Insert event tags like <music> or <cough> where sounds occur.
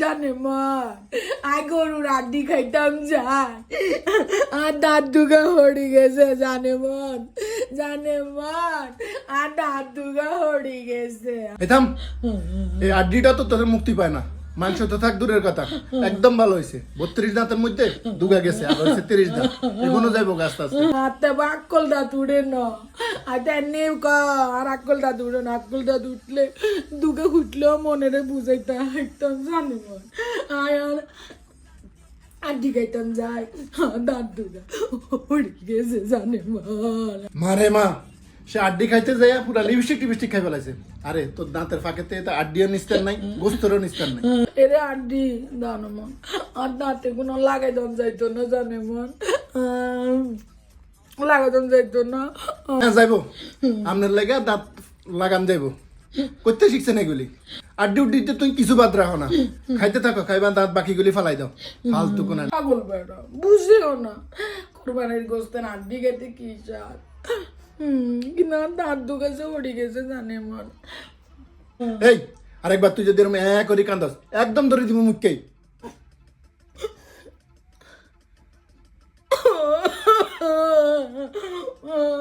জানে আই গরুর আড্ডি খাইতাম আর হড়ি গেছে জানে মন জানে মন। আর হড়ি গেছে। এই আড্ডিটা তো তোর মুক্তি পায় না। মাংস তো থাক দূরের কথা। একদম ভালো হয়েছে বত্রিশ দাঁতের মধ্যে দুগা গেছে আর হয়েছে তিরিশ দাঁত। এখনও যাইবো আস্তে আস্তে। আতে আক্কল দাঁত উড়ে ন। এমনি ক আর আক্কল দাঁত উড়ে না। আক্কল দাঁত উঠলে দুগে উঠলেও মনেরে বুঝাইতে একদম জানি মন। আয় আর আড্ডি খাইতাম যাই। দাঁত দুগা উড়ে গেছে জানে মন। মারে মা সে আড্ডি খাইতে যাইয়া পুরা লিপস্টিক টিপস্টিক খাই ফেলাইছে। আরে তোর দাঁতের ফাঁকেতে তো আড্ডিও নিস্তার নাই গোস্তরও নিস্তার নাই। এরে আড্ডি দানো মন। আর দাঁতে কোনো লাগাই দন যাইতো না জানে মন। লাগাই দন যাইতো না। হ্যাঁ যাইবো। লেগে দাঁত লাগান যাইবো। করতে শিখছেন এগুলি? আড্ডি উড্ডিতে তুই কিছু বাদ রাখো না। খাইতে থাকো খাইবা দাঁত বাকিগুলি ফালাই দাও। ফালতু কোন পাগল বেড়া বুঝেও না। কোরবানির গোস্তের আড্ডি খেতে কি স্বাদ? আমার দাঁত দুকাছে ওড়ি গেছে জানে মন এই আরেকবার তুই যদি এরকম এক করে কান্দাস একদম ধরে দিব মুখকেই <laughs>